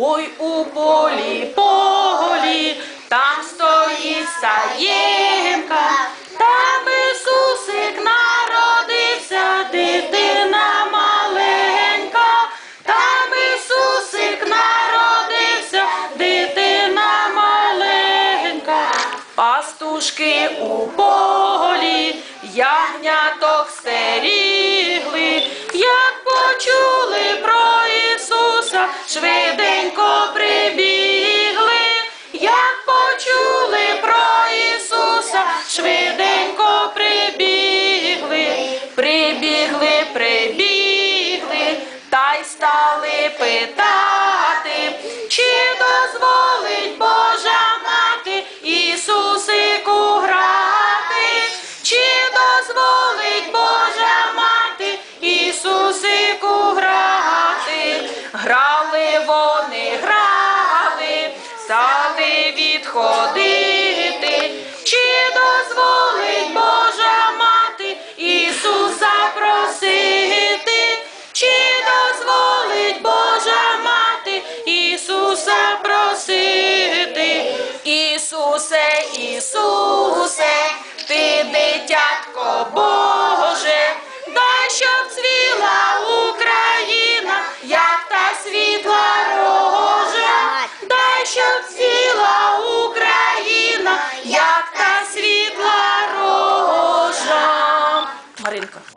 Ой у полі полі, там стоїть саємка, там Ісусик народився, дитина маленька, там Ісусик народився, дитина маленька, пастушки у полі, ягняток стерігли, як почули про Ісуса, швиденько прибігли, та й стали питати, чи дозволить Божа мати Ісусику грати, чи дозволить Божа мати Ісусику грати, грали вони, грали, стали відходити, Ісусе, ти дитятко Боже, дай щоб цвіла Україна, як та світла рожа, дай щоб цвіла Україна, як та світла рожа. Маринка.